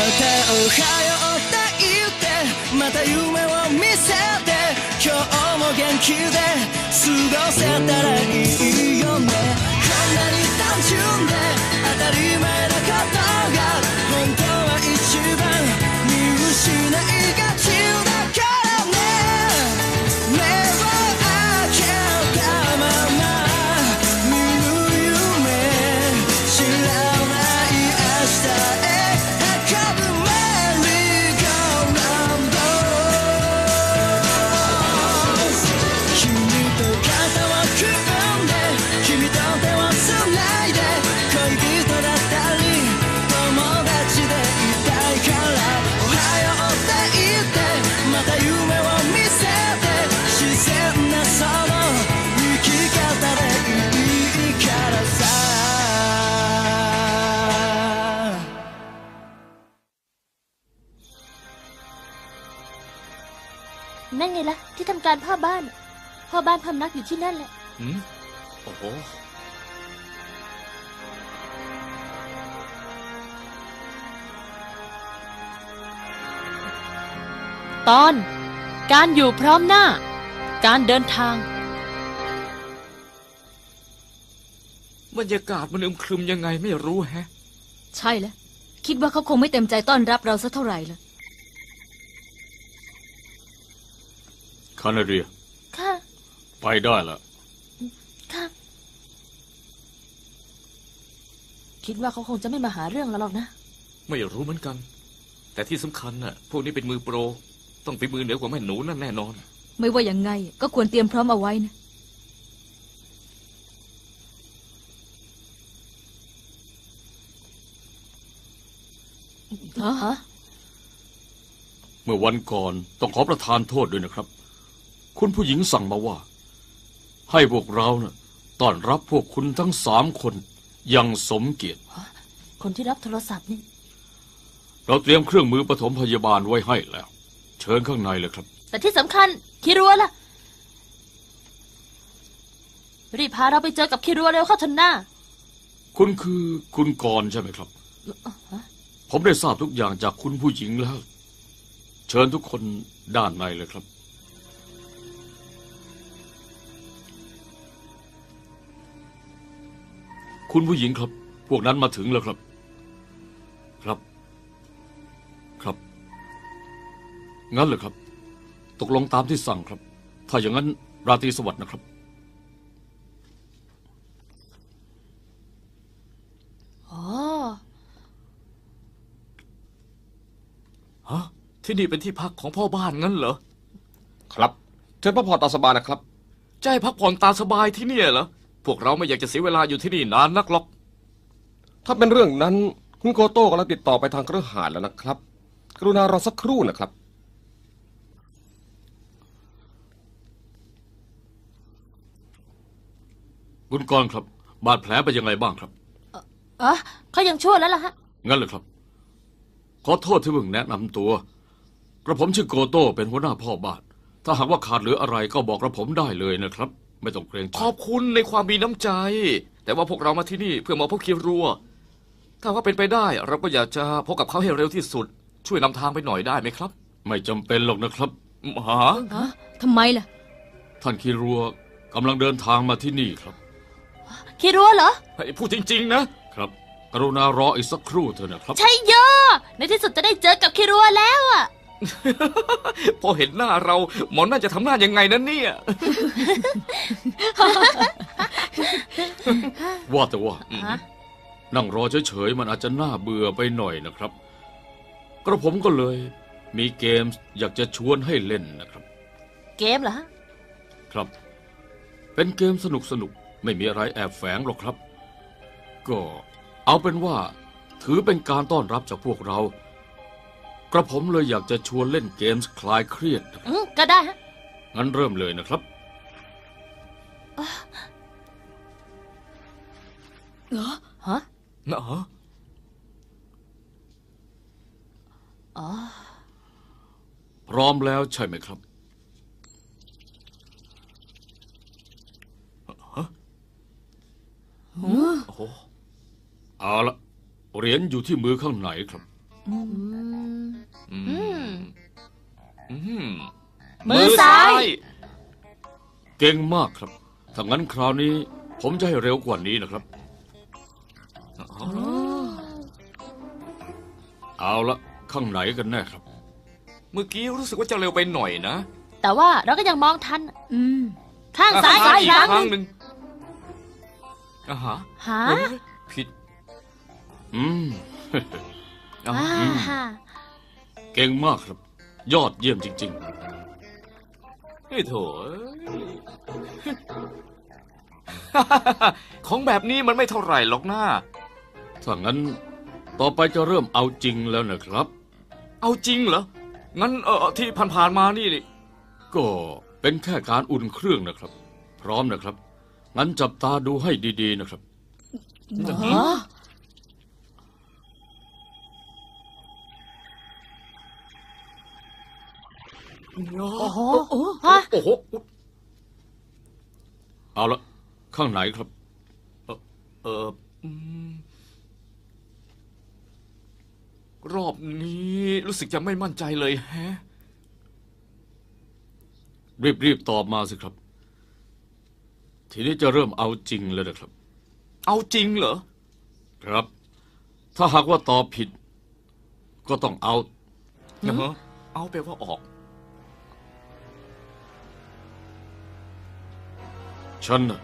おはようって言ってまた夢を見せて今日も元気で過ごせたらいいよねこんなに単純で当たり前 การพ่อบ้าน พ่อบ้านพำนักอยู่ที่นั่นแหละหืมโอ้โหตอน การอยู่พร้อมหน้า การเดินทาง บรรยากาศมันอึมครึมยังไงไม่รู้แฮะ ใช่แล้ว คิดว่าเขาคงไม่เต็มใจต้อนรับเราสักเท่าไหร่เลย คานาเรีย ค่ะ ไปได้ละค่ะ คิดว่าเขาคงจะไม่มาหาเรื่องเราหรอกนะ ไม่รู้เหมือนกัน แต่ที่สำคัญน่ะ พวกนี้เป็นมือโปร ต้องฝีมือเหนือกว่าแม่หนูนั่นแน่นอน ไม่ว่าอย่างไง ก็ควรเตรียมพร้อมเอาไว้นะ ฮะ เมื่อวันก่อนต้องขอประทานโทษด้วยนะครับ คุณผู้หญิงสั่งมาว่า ให้พวกเราเนะ่ะต้อนรับพวกคุณทั้งสามคนอยังสมเกียรติคนที่รับโทรศัพท์นี่ เราเตรียมเครื่องมือปฐมพยาบาลไว้ให้แล้ว เชิญข้างในเลยครับ แต่ที่สำคัญคิรัวล่ะ รีบพาเราไปเจอกับคิรัวเร็วเข้าเถอะหน้า คุณคือคุณกรณ์ใช่ไหมครับ ผมได้ทราบทุกอย่างจากคุณผู้หญิงแล้ว เชิญทุกคนด้านในเลยครับ คุณผู้หญิงครับ พวกนั้นมาถึงแล้วครับ ครับ ครับ งั้นเลยครับ ตกลงตามที่สั่งครับ ถ้าอย่างนั้นราตรีสวัสดิ์นะครับ อ๋อ ฮะ ที่นี่เป็นที่พักของพ่อบ้านงั้นเหรอ ครับ เชิญพักผ่อนตามสบายนะครับ จะให้พักผ่อนตามสบายที่เนี่ยเหรอ พวกเราไม่อยากจะเสียเวลาอยู่ที่นี่นานนักหรอก ถ้าเป็นเรื่องนั้น คุณโกโต้กำลังติดต่อไปทางเครือข่ายแล้วนะครับ กรุณารอสักครู่นะครับ คุณกรณ์ครับ บาดแผลเป็นยังไงบ้างครับอ๋อเขายังชั่วแล้วล่ะฮะ งั้นเลยครับ ขอโทษที่เพิ่งแนะนำตัวกระผมชื่อโกโต้เป็นหัวหน้าพ่อบ้าน ถ้าหากว่าขาดเหลืออะไรก็บอกกระผมได้เลยนะครับ ไม่ต้องเกรงใจขอบคุณในความมีน้ำใจ แต่ว่าพวกเรามาที่นี่เพื่อมาพบคิรัว ถ้าว่าเป็นไปได้ เราก็อยากจะพบกับเขาให้เร็วที่สุด ช่วยนำทางไปหน่อยได้ไหมครับ ไม่จำเป็นหรอกนะครับหาฮะทำไมล่ะ ท่านคิรัวกำลังเดินทางมาที่นี่ครับ คิรัวเหรอให้พูดจริง ๆ นะ ครับ กรุณารออีกสักครู่เถอะนะครับ ใช่โยในที่สุดจะได้เจอกับคิรัวแล้วอะ พอเห็นหน้าเรา หมอน่าจะทำหน้ายังไงนะเนี่ย ว่าแต่ว่าฮะนั่งรอเฉยๆมันอาจจะน่าเบื่อไปหน่อยนะครับ กระผมก็เลยมีเกมอยากจะชวนให้เล่นนะครับ เกมเหรอฮะครับ เป็นเกมสนุกสนุกๆไม่มีอะไรแอบแฝงหรอกครับ ก็เอาเป็นว่า ถือเป็นการต้อนรับจากพวกเรา กระผมเลยอยากจะชวนเล่นเกมคลายเครียดนะครับอืมก็ได้ฮะงั้นเริ่มเลยนะครับฮะเนาะอ๋อพร้อมแล้วใช่ไหมครับ โอ้โหเอาละเหรียญอยู่ที่มือข้างไหนครับ อืมอือืมอืมมือซ้าย เก่งมากครับ ถ้างั้นคราวนี้ ผมจะให้เร็วกว่านี้นะครับอ๋อเอาละข้างไหนกันแน่ครับ เมื่อกี้รู้สึกว่าจะเร็วไปหน่อยนะ แต่ว่าเราก็ยังมองทัน อืม ข้างซ้ายข้อีกครั้งหข้านึ่งงหนึ่งอ่าฮะหาเฮ้ยผิด อืม อ่าอ่าเก่งมากครับ ยอดเยี่ยมจริง เฮ้ยโถเอ้ย ของแบบนี้มันไม่เท่าไหร่หรอกนะๆ ถ้างั้น ต่อไปจะเริ่มเอาจริงแล้วนะครับ เอาจริงเหรอ งั้นเออที่ผ่านๆมานี่นี่ก็เป็นแค่การอุ่นเครื่องนะครับ พร้อมนะครับ งั้นจับตาดูให้ดีๆนะครับฮะ โอ้โหฮะโอ้โห เอาละข้างไหนครับเอออืมรอบนี้รู้สึกจะไม่มั่นใจเลยแฮะ รีบๆตอบมาสิครับ ทีนี้จะเริ่มเอาจริงแล้วนะครับ เอาจริงเหรอ ครับ ถ้าหากว่าตอบผิด ก็ต้องเอานะฮะเอาไปลว่าออก ฉันน่ะ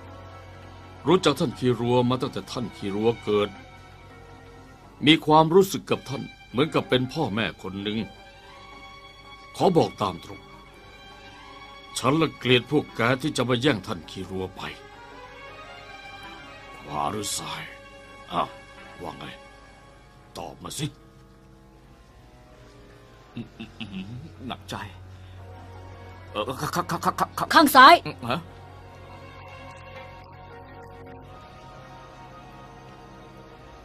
รู้จักท่านคีรัวมาตั้งแต่ท่านคีรัวเกิด มีความรู้สึกกับท่านเหมือนกับเป็นพ่อแม่คนหนึ่ง ขอบอกตามตรง ฉันละเกลียดพวกแกที่จะมาแย่งท่านคีรัวไป ขวาหรือซ้ายอ้าวว่าไง ตอบมาสิหนักใจ เออครับครับครับครับครับข้างซ้ายฮะ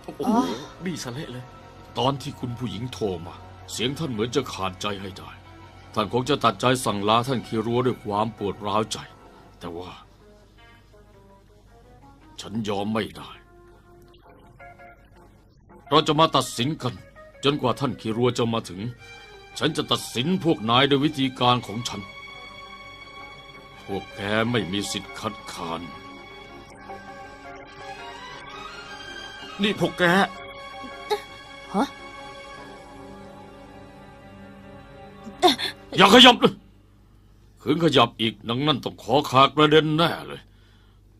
โอ้โหบี้สะเละเลย ตอนที่คุณผู้หญิงโทรมา เสียงท่านเหมือนจะขาดใจให้ได้ ท่านคงจะตัดใจสั่งลาท่านคีรัวด้วยความปวดร้าวใจ แต่ว่า ฉันยอมไม่ได้ เราจะมาตัดสินกัน จนกว่าท่านคีรัวจะมาถึง ฉันจะตัดสินพวกนายด้วยวิธีการของฉัน พวกแกไม่มีสิทธิ์คัดค้าน นี่พวกแกอย่าขยับเลยขืนขยับอีกนังนั่นต้องขอขากระเด็นแน่เลย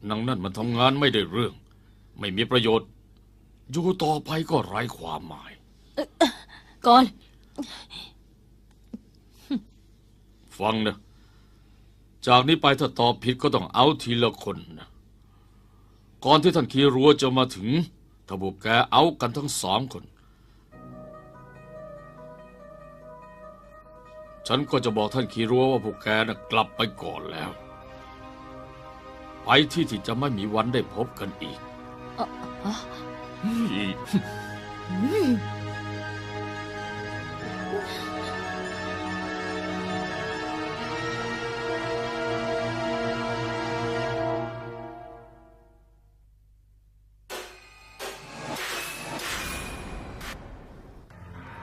นังนั่นมันทำงานไม่ได้เรื่อง ไม่มีประโยชน์ อยู่ต่อไปก็ไร้ความหมาย ก่อน ฟังนะ จากนี้ไปถ้าตอบผิดก็ต้องเอาทีละคนนะ ก่อนที่ท่านคีรัวจะมาถึง ถ้าพวกแกเอากันทั้งสามคน ฉันก็จะบอกท่านคีรัวว่าพวกแกนะกลับไปก่อนแล้ว ไปที่ที่จะไม่มีวันได้พบกันอีก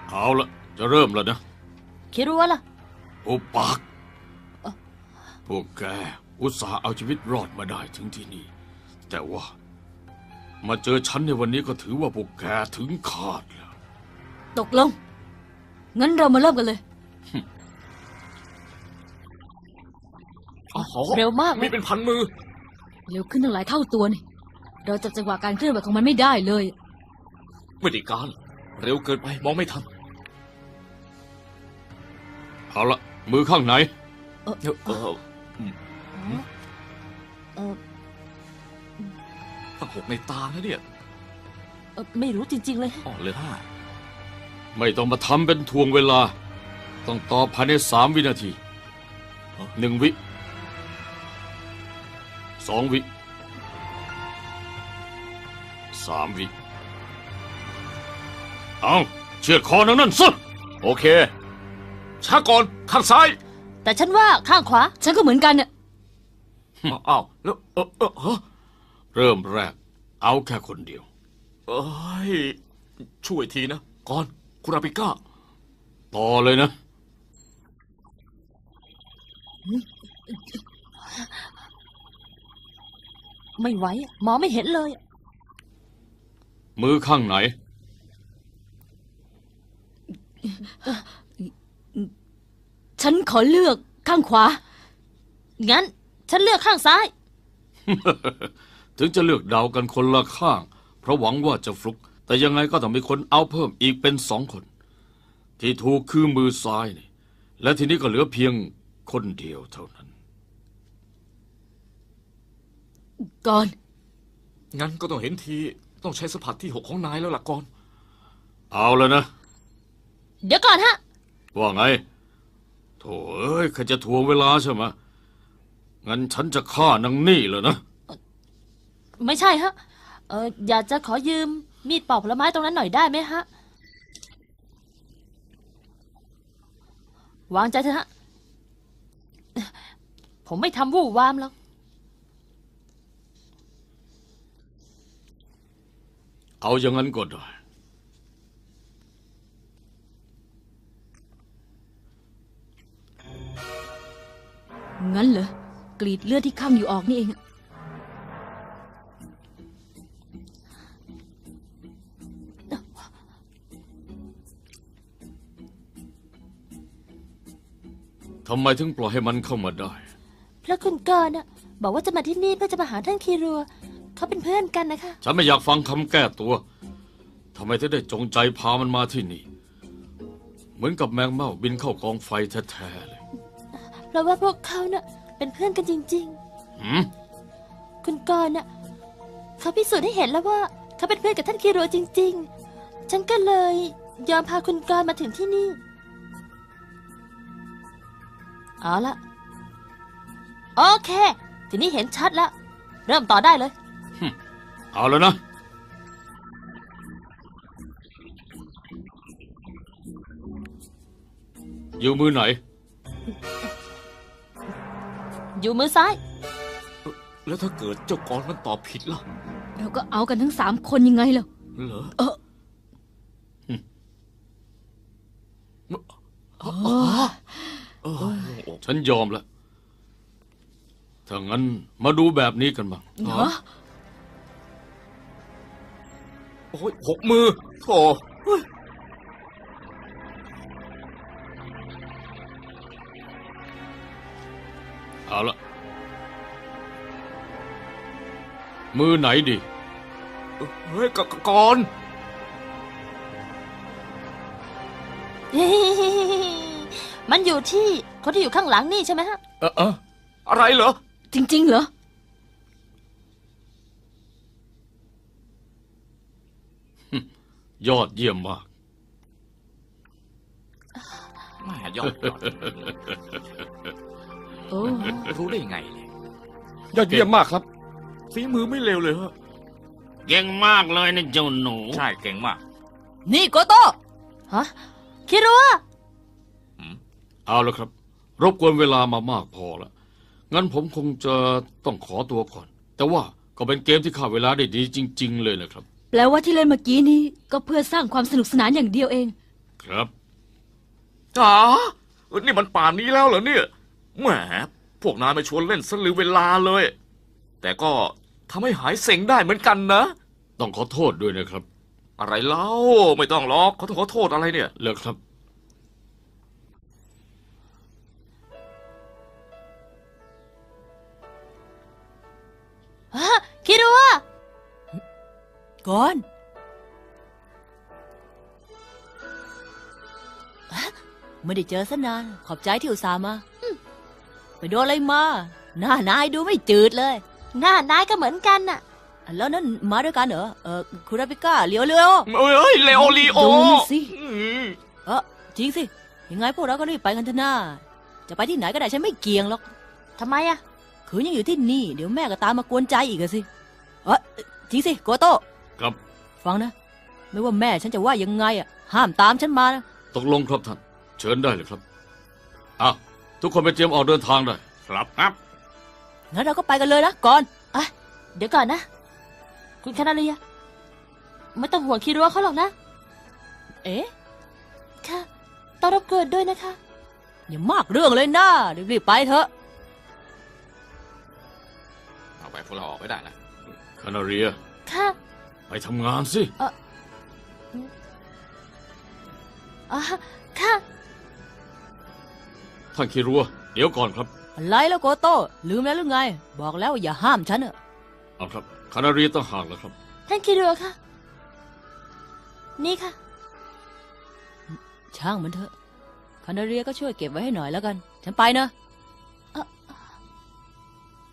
เอาละจะเริ่มแล้วนะ คิดรู้ว่าล่ะโอปากพวกแกอุตส่าห์เอาชีวิตรอดมาได้ถึงที่นี่ แต่ว่า มาเจอฉันในวันนี้ก็ถือว่าพวกแกถึงคาดแล้ว ตกลง งั้นเรามาเริ่มกันเลยอ๋อเร็วมากมีเป็นพันมือ เร็วขึ้นตั้งหลายเท่าตัวนี่ เราจับจังหวะการเคลื่อนไหวของมันไม่ได้เลย ไม่ได้การ เร็วเกินไปมองไม่ทัน เอาละมือข้างไหนเออเอออืมเออตั้งหกในตานะเนี่ยเอ่อไม่รู้จริง ๆ เลยอ๋อเหลือห้าไม่ต้องมาทำเป็นทวงเวลา ต้องตอบภายในสามวินาทีหนึ่งวิสองวิสามวิเอาเชือดคอนังนั่นสุดโอเค ช้าก่อนข้างซ้ายแต่ฉันว่าข้างขวา ฉันก็เหมือนกันเนี่ยอ้าวแล้วเออเออเออเริ่มแรก เอาแค่คนเดียว เอ้ยช่วยทีนะก่อนคุราปิก้า ต่อเลยนะ ไม่ไหวอะหมอไม่เห็นเลยอะมือข้างไหน ฉันขอเลือกข้างขวา งั้น ฉันเลือกข้างซ้าย ถึงจะเลือกเดากันคนละข้าง เพราะหวังว่าจะฟลุก แต่ยังไงก็ต้องมีคนเอาเพิ่มอีกเป็นสองคน ที่ถูกคือมือซ้ายนี่ และทีนี้ก็เหลือเพียงคนเดียวเท่านั้น ก่อน งั้นก็ต้องเห็นทีต้องใช้สัมผัสที่หกของนายแล้วล่ะก่อน เอาแล้วนะ เดี๋ยวก่อนฮะ ว่าไง โถ่เอ้ยใครจะทวงเวลาใช่ไหมะงั้นฉันจะฆ่านางนี่เลยนะ ไม่ใช่ฮะ เอออยากจะขอยืมมีดปอกผลไม้ตรงนั้นหน่อยได้ไหมฮะ วางใจเถอะฮะ ผมไม่ทำวู่วามหรอก เอาอย่างนั้นก็ได้ งั้นเหรอกรีดเลือดที่ข้างอยู่ออกนี่เองอะทำไมถึงปล่อยให้มันเข้ามาได้เพราะคุณกรณ์น่ะบอกว่าจะมาที่นี่เพื่อจะมาหาท่านคีรัว เขาเป็นเพื่อนกันนะคะ ฉันไม่อยากฟังคำแก้ตัวทำไมถึงได้จงใจพามันมาที่นี่ เหมือนกับแมงเม่าบินเข้ากองไฟแท้ๆเลย เพราะว่าพวกเขาน่ะเป็นเพื่อนกันจริงหืมๆคุณกรณ์น่ะเขาพิสูจน์ให้เห็นแล้วว่าเขาเป็นเพื่อนกับท่านคีรัวจริง ๆ ฉันก็เลยยอมพาคุณกรณ์มาถึงที่นี่ เอาละโอเค ทีนี้เห็นชัดแล้ว เริ่มต่อได้เลย เอาแล้วนะอยู่มือไหน อยู่มือซ้าย แล้วถ้าเกิดเจ้ากรมันตอบผิดล่ะ เราก็เอากันทั้งสามคนยังไงล่ะเหรอเออเออโล่งอกฉันยอมแล้วถ้างั้นมาดูแบบนี้กันบ้างเหรอโอ้ยหกมือโธ่ เอาละมือไหนดี เฮ้ยกก่อนมันอยู่ที่คนที่อยู่ข้างหลังนี่ใช่ไหมฮะ เออเอออะไรเหรอ จริง ๆ เหรอ ยอดเยี่ยมมาก แม่ยอดยอด โอ้รู้ได้ไงเนี่ยยอดเยี่ยมมากครับฝีมือไม่เลวเลยฮะเก่งมากเลยนะเจ้าหนู ใช่เก่งมาก นี่โกโต้ฮะคิรัวเอาละครับ รบกวนเวลามามากพอแล้วงั้นผมคงจะต้องขอตัวก่อน แต่ว่าก็เป็นเกมที่ฆ่าเวลาได้ดีจริง ๆ เลยนะครับ แปลว่าที่เล่นเมื่อกี้นี้ก็เพื่อสร้างความสนุกสนานอย่างเดียวเอง ครับจ๋าเออนี่มันป่านนี้แล้วเหรอเนี่ย แหมพวกนายมาชวนเล่นสลือเวลาเลย แต่ก็ทำให้หายเซ็งได้เหมือนกันนะ ต้องขอโทษด้วยนะครับ อะไรเล่าไม่ต้องหรอกขอโทษขอโทษอะไรเนี่ย เลิกครับฮะคิรัวก่อนไม่ได้เจอสนาน ขอบใจที่อุตส่าห์มา ไปโดนอะไรมา หน้านายดูไม่จืดเลย หน้านายก็เหมือนกันน่ะ แล้วนั่นมาด้วยกันเหรอ เออคุราปิก้าเลียวเลียวเอ้ยเลโอลีโอดูสิอืมเออจริงสิ ยังไงพวกเราก็รีบไปกันเถอะน้า จะไปที่ไหนก็ได้ฉันไม่เกี่ยงหรอกทำไมอะคืนยังอยู่ที่นี่ เดี๋ยวแม่ก็ตามมากวนใจอีกอะสิ เออจริงสิโกโต้ครับ ฟังนะ ไม่ว่าแม่ฉันจะว่ายังไงอะห้ามตามฉันมานะตกลงครับท่าน เชิญได้เลยครับอะ ทุกคนไปเตรียมออกเดินทางได้ครับครับ งั้นเราก็ไปกันเลยนะก่อนอะเดี๋ยวก่อนนะ คุณคานาเลียไม่ต้องห่วงคิรัวเขาหรอกนะ เอ๊ะ ค่ะต้องรบกวนด้วยนะคะ อย่ามากเรื่องเลยนะรีบๆไปเถอะ เอาไปพวกเราออกไม่ได้นะคานาเรีย ค่ะ ไปทำงานสิอ๋อค่ะ ท่านคิรัวเดี๋ยวก่อนครับ อะไรแล้วโกโต้ลืมแล้วหรือไง บอกแล้วอย่าห้ามฉันอะเอาครับคานาเรียต้องหากแล้วครับ ท่านคิรัวค่ะนี่ค่ะ ช่างมันเถอะคานาเรียก็ช่วยเก็บไว้ให้หน่อยแล้วกัน ฉันไปนะ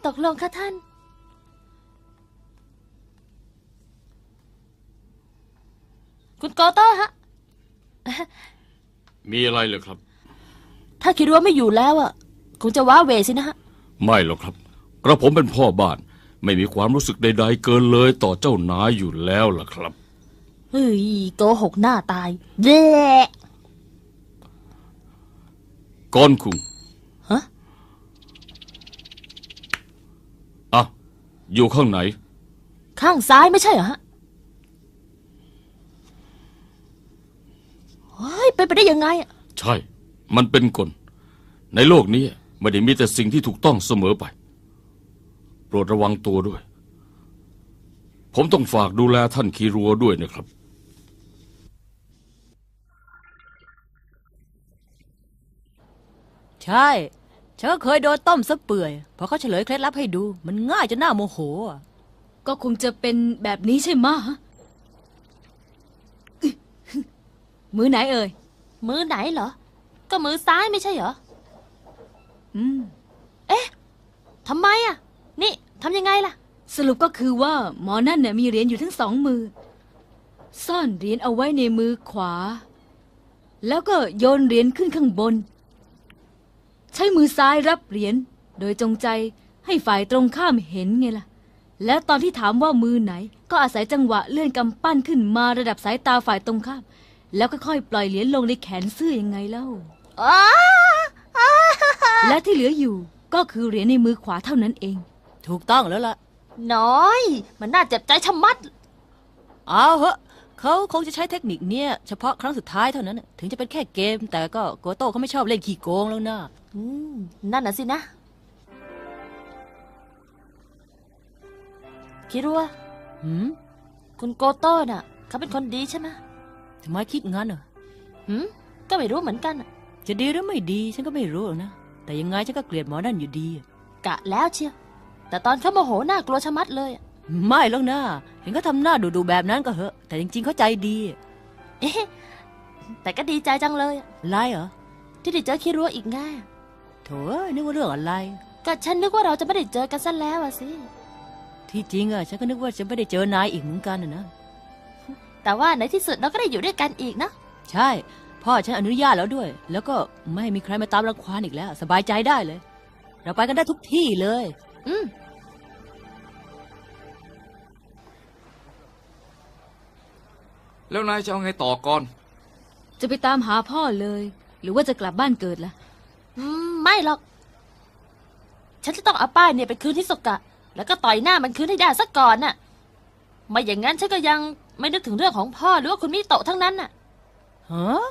ตกลงค่ะท่าน คุณโกโต้ฮะ มีอะไรเลยครับ ถ้าคิดว่าไม่อยู่แล้วอะคงจะว้าเหวสินะฮะ ไม่หรอกครับ กระผมเป็นพ่อบ้าน ไม่มีความรู้สึกใด ๆ เกินเลยต่อเจ้านายอยู่แล้วล่ะครับ เฮ้ยโกหกหน้าตายเด้ก้อนคุงฮะอะอยู่ข้างไหน ข้างซ้ายไม่ใช่เหรอฮะเฮ้ยเป็นไปได้ยังไงอะใช่ มันเป็นกล ในโลกนี้ไม่ได้มีแต่สิ่งที่ถูกต้องเสมอไป โปรดระวังตัวด้วย ผมต้องฝากดูแลท่านคีรัวด้วยนะครับ ใช่ฉันก็เคยโดนต้มซะเปื่อยพอเขาเฉลยเคล็ดลับให้ดู มันง่ายจนน่าโมโหอะก็คงจะเป็นแบบนี้ใช่ไหมะฮะอึมือไหนเอ่ย มือไหนเหรอ ก็มือซ้ายไม่ใช่เหรอ อืมทำไมอะ นี่ทำยังไงล่ะ สรุปก็คือว่าหมอนั่นเนี่ยมีเหรียญอยู่ทั้งสองมือ ซ่อนเหรียญเอาไว้ในมือขวา แล้วก็โยนเหรียญขึ้นข้างบน ใช้มือซ้ายรับเหรียญโดยจงใจให้ฝ่ายตรงข้ามเห็นไงล่ะ แล้วตอนที่ถามว่ามือไหน ก็อาศัยจังหวะเลื่อนกำปั้นขึ้นมาระดับสายตาฝ่ายตรงข้าม แล้วค่อยๆปล่อยเหรียญลงในแขนเสื้อยังไงเล่า และที่เหลืออยู่ก็คือเหรียญในมือขวาเท่านั้นเอง ถูกต้องแล้วล่ะ น้อย มันน่าเจ็บใจชะมัด เอาเหอะเขาคงจะใช้เทคนิคเนี้ยเฉพาะครั้งสุดท้ายเท่านั้นน่ะถึงจะเป็นแค่เกม แต่ก็โกโต้เขาไม่ชอบเล่นขี้โกงแล้วนะอืม นั่นน่ะสินะ คิดว่า หืมคุณโกโต้น่ะ เขาเป็นคนดีใช่ไหมทำไมคิดงั้นเหรอ หืมก็ไม่รู้เหมือนกันอะ จะดีหรือไม่ดีฉันก็ไม่รู้หรอกนะ แต่ยังไงฉันก็เกลียดหมอนั่นอยู่ดี กะแล้วเชียวแต่ตอนเขาโมโหน่ากลัวชะมัดเลยอะไม่หรอกนะเห็นเขาทำหน้าดูๆแบบนั้นก็เหอะ แต่จริงๆเขาใจดีเอ๊ะแต่ก็ดีใจจังเลยอะไรเหรอที่ได้เจอคิรัวอีกง่ายโถ่เอ้ยนึกว่าเรื่องอะไรก็ฉันนึกว่าเราจะไม่ได้เจอกันซะแล้วอะสิที่จริงอะฉันก็นึกว่าจะไม่ได้เจอนายอีกเหมือนกันนะนะแต่ว่าในที่สุดเราก็ได้อยู่ด้วยกันอีกนะใช่ พ่อฉันอนุญาตแล้วด้วย แล้วก็ไม่ให้มีใครมาตามรังควานอีกแล้ว สบายใจได้เลย เราไปกันได้ทุกที่เลย อืมแล้วนายจะเอาไงต่อก่อน จะไปตามหาพ่อเลย หรือว่าจะกลับบ้านเกิดล่ะ อืม ไม่หรอก ฉันจะต้องเอาป้ายเนี่ยไปคืนที่สกะ แล้วก็ต่อยหน้ามันคืนให้ได้ซะก่อนน่ะไม่อย่างนั้นฉันก็ยังไม่นึกถึงเรื่องของพ่อหรือว่าคุณมิโตะทั้งนั้นน่ะฮะ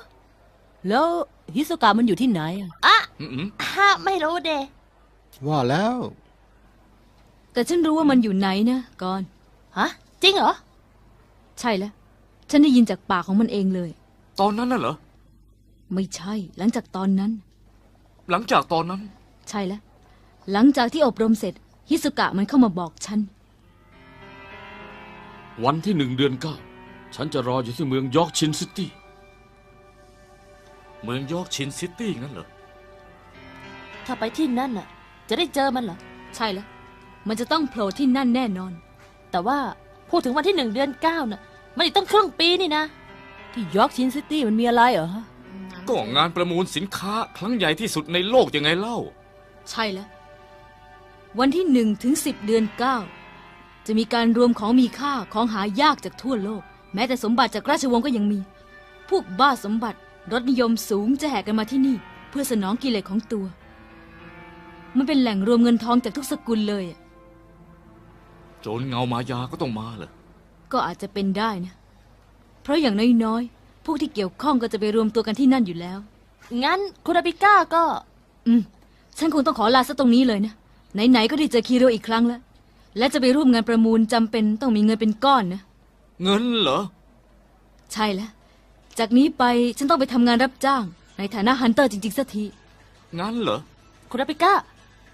แล้วฮิโซกะมันอยู่ที่ไหนอะอะอืมฮะไม่รู้เดว่าแล้ว แต่ฉันรู้ว่ามันอยู่ไหนนะก่อน ฮะ จริงเหรอ ใช่แล้ว ฉันได้ยินจากปากของมันเองเลย ตอนนั้นน่ะเหรอ ไม่ใช่ หลังจากตอนนั้น หลังจากตอนนั้น ใช่แล้ว หลังจากที่อบรมเสร็จ ฮิสุกะมันเข้ามาบอกฉัน วันที่หนึ่งเดือนเก้า ฉันจะรออยู่ที่เมืองยอร์กชินซิตี้ เมืองยอร์กชินซิตี้งั้นเหรอ ถ้าไปที่นั่นน่ะ จะได้เจอมันเหรอ ใช่แล้ว มันจะต้องโผล่ที่นั่นแน่นอน แต่ว่าพูดถึงวันที่หนึ่งเดือนเก้าน่ะ มันอีกตั้งครึ่งปีนี่นะ ที่ยอร์กชินซิตี้มันมีอะไรเหรอฮะก็งานประมูลสินค้าครั้งใหญ่ที่สุดในโลกยังไงเล่า ใช่แล้ว วันที่หนึ่งถึงสิบเดือนเก้าจะมีการรวมของมีค่าของหายากจากทั่วโลก แม้แต่สมบัติจากราชวงศ์ก็ยังมี พวกบ้าสมบัติ รสนิยมสูงจะแห่กันมาที่นี่ เพื่อสนองกิเลสของตัว มันเป็นแหล่งรวมเงินทองจากทุกสกุลเลยอะโจรเงามายาก็ต้องมาเหรอก็อาจจะเป็นได้นะ เพราะอย่างน้อยพวกที่เกี่ยวข้องก็จะไปรวมตัวกันที่นั่นอยู่แล้ว งั้นคุณอาบิก้าก็ อืม ฉันคงต้องขอลาซะตรงนี้เลยนะ ไหนๆ ก็ได้เจอคีโร่อีกครั้งแล้ว และจะไปร่วมงานประมูลจำเป็นต้องมีเงินเป็นก้อนนะ เงินเหรอ ใช่แล้ว จากนี้ไปฉันต้องไปทำงานรับจ้าง ในฐานะฮันเตอร์จริงๆสักที งั้นเหรอ คุณอาบิก้า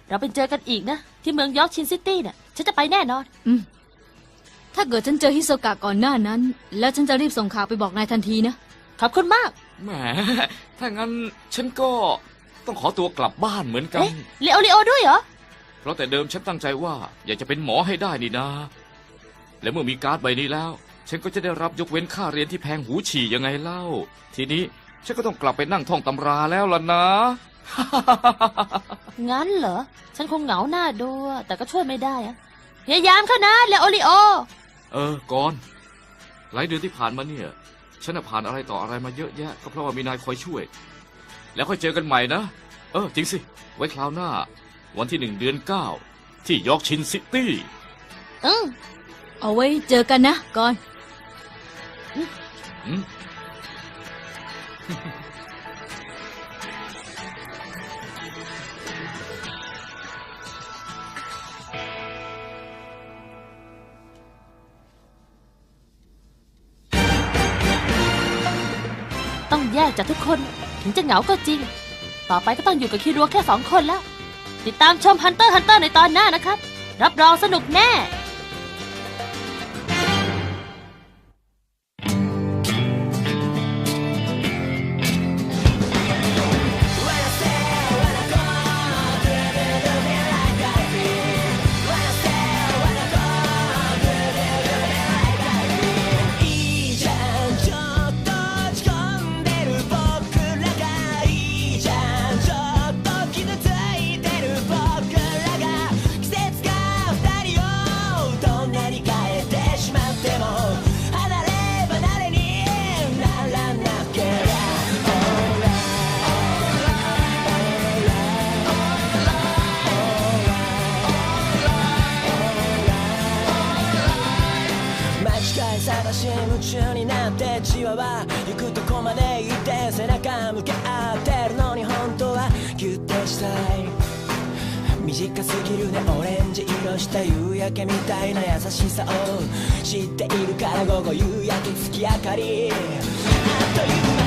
เราเป็นเจอกันอีกนะ ที่เมืองยอร์กชินซิตี้น่ะ ฉันจะไปแน่นอน ถ้าเกิดฉันเจอฮิโซกะก่อนหน้านั้น แล้วฉันจะรีบส่งข่าวไปบอกนายทันทีนะ ขอบคุณมาก แหม ถ้างั้นฉันก็ต้องขอตัวกลับบ้านเหมือนกัน เอ๊ะเลโอเลโอด้วยเหรอ เพราะแต่เดิมฉันตั้งใจว่า อยากจะเป็นหมอให้ได้นี่นาและเมื่อมีการ์ดใบนี้แล้ว ฉันก็จะได้รับยกเว้นค่าเรียนที่แพงหูฉี่ยังไงเล่า ทีนี้ฉันก็ต้องกลับไปนั่งท่องตำราแล้วล่ะนะ งั้นเหรอ ฉันคงเหงาหน้าดูอะแต่ก็ช่วยไม่ได้อะพยายามเข้านะเลโอเลโอ เออก่อน หลายเดือนที่ผ่านมาเนี่ย ฉันน่ะผ่านอะไรต่ออะไรมาเยอะแยะ ก็เพราะว่ามีนายคอยช่วย แล้วค่อยเจอกันใหม่นะ เออ จริงสิ ไว้คราวหน้า วันที่หนึ่งเดือนเก้าที่ยอร์กชินซิตี้ อืมเอาไว้เจอกันนะก่อนอืม ต้องแยกจากทุกคนถึงจะเหงาก็จริง ต่อไปก็ต้องอยู่กับคิรัวแค่สองคนแล้ว ติดตามชมฮันเตอร์ฮันเตอร์ในตอนหน้านะครับ รับรองสนุกแน่ 夕焼けみたいな優しさを知っているから午後夕焼け月明かり。あっという間。